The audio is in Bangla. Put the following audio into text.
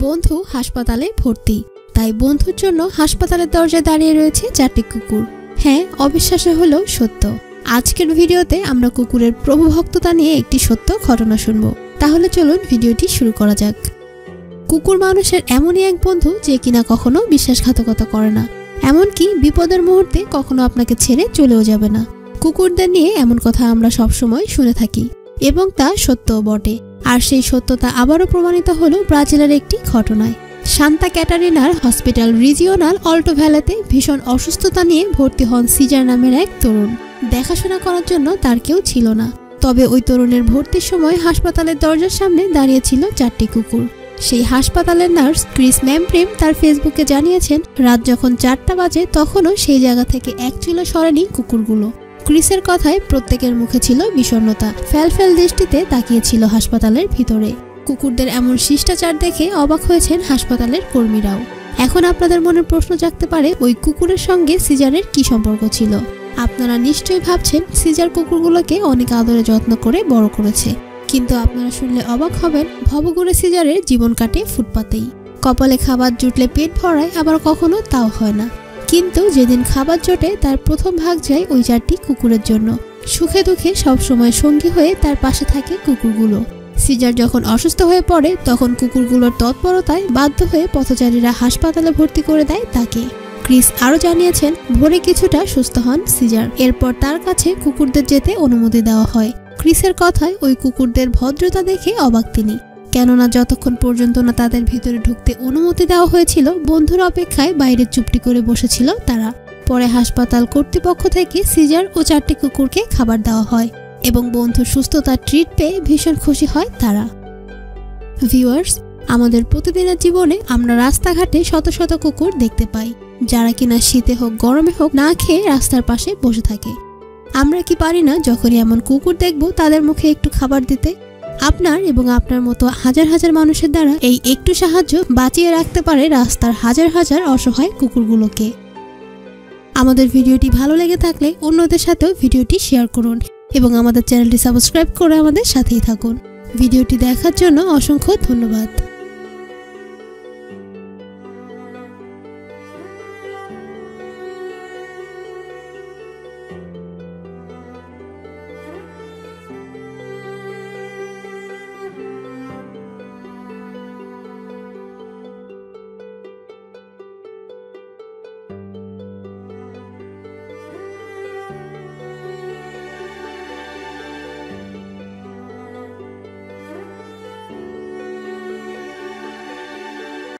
বন্ধু হাসপাতালে ভর্তি। তাই বন্ধুর জন্য হাসপাতালের দরজায় দাঁড়িয়ে রয়েছে চারটি কুকুর। হ্যাঁ অবিশ্বাসে হলেও সত্য। আজকের ভিডিওতে আমরা কুকুরের প্রভুভক্ততা নিয়ে একটি সত্য ঘটনা শুনব। তাহলে চলুন ভিডিওটি শুরু করা যাক। কুকুর মানুষের এমনই এক বন্ধু যে কিনা কখনো বিশ্বাসঘাতকতা করে না। এমনকি বিপদের মুহূর্তে কখনো আপনাকে ছেড়ে চলেও যাবে না। কুকুরদের নিয়ে এমন কথা আমরা সবসময় শুনে থাকি এবং তা সত্যও বটে। আর সেই সত্যতা আবারও প্রমাণিত হলো ব্রাজিলের একটি ঘটনায়। শান্তা ক্যাটারিনার হসপিটাল রিজিওনাল অল্টো ভ্যালাতে ভীষণ অসুস্থতা নিয়ে ভর্তি হন সিজার নামের এক তরুণ। দেখাশোনা করার জন্য তার কেউ ছিল না। তবে ওই তরুণের ভর্তির সময় হাসপাতালের দরজার সামনে দাঁড়িয়েছিল চারটি কুকুর। সেই হাসপাতালের নার্স ক্রিস ম্যামপ্রেম তার ফেসবুকে জানিয়েছেন, রাত যখন চারটা বাজে তখনও সেই জায়গা থেকে এক চুলো সরেনি কুকুরগুলো। ক্রিসের কথায় প্রত্যেকের মুখে ছিল বিষণ্ণতা। ফ্যালফ্যাল দৃষ্টিতে তাকিয়েছিল হাসপাতালের ভিতরে। কুকুরদের এমন শিষ্টাচার দেখে অবাক হয়েছেন হাসপাতালের কর্মীরাও। এখন আপনাদের মনে প্রশ্ন জাগতে পারে, ওই কুকুরের সঙ্গে সিজারের কি সম্পর্ক ছিল? আপনারা নিশ্চয়ই ভাবছেন, সিজার কুকুরগুলোকে অনেক আদরে যত্ন করে বড় করেছে। কিন্তু আপনারা শুনলে অবাক হবেন ভবগুড়ে সিজারের জীবন কাটে ফুটপাতেই। কপালে খাবার জুটলে পেট ভরায়, আবার কখনো তাও হয় না। কিন্তু যেদিন খাবার জোটে তার প্রথম ভাগ যায় ওই চারটি কুকুরের জন্য। সুখে দুঃখে সবসময় সঙ্গী হয়ে তার পাশে থাকে কুকুরগুলো। সিজার যখন অসুস্থ হয়ে পড়ে, তখন কুকুরগুলোর তৎপরতায় বাধ্য হয়ে পথচারীরা হাসপাতালে ভর্তি করে দেয় তাকে। ক্রিস আরও জানিয়েছেন, ভোরে কিছুটা সুস্থ হন সিজার। এরপর তার কাছে কুকুরদের যেতে অনুমতি দেওয়া হয়। ক্রিসের কথায় ওই কুকুরদের ভদ্রতা দেখে অবাক তিনি। কেননা যতক্ষণ পর্যন্ত না তাদের ভিতরে ঢুকতে অনুমতি দেওয়া হয়েছিল, বন্ধুর অপেক্ষায় বাইরে চুপটি করে বসেছিল তারা। পরে হাসপাতাল কর্তৃপক্ষ থেকে সিজার ও চারটি কুকুরকে খাবার দেওয়া হয় এবং বন্ধুর সুস্থতার ট্রিট পেয়ে ভীষণ খুশি হয় তারা। ভিউয়ার্স, আমাদের প্রতিদিনের জীবনে আমরা রাস্তাঘাটে শত শত কুকুর দেখতে পাই, যারা কিনা শীতে হোক, গরমে হোক, না খেয়ে রাস্তার পাশে বসে থাকে। আমরা কি পারি না যখনই এমন কুকুর দেখব তাদের মুখে একটু খাবার দিতে? আপনার এবং আপনার মতো হাজার হাজার মানুষের দ্বারা এই একটু সাহায্য বাঁচিয়ে রাখতে পারে রাস্তার হাজার হাজার অসহায় কুকুরগুলোকে। আমাদের ভিডিওটি ভালো লেগে থাকলে অন্যদের সাথেও ভিডিওটি শেয়ার করুন এবং আমাদের চ্যানেলটি সাবস্ক্রাইব করে আমাদের সাথেই থাকুন। ভিডিওটি দেখার জন্য অসংখ্য ধন্যবাদ।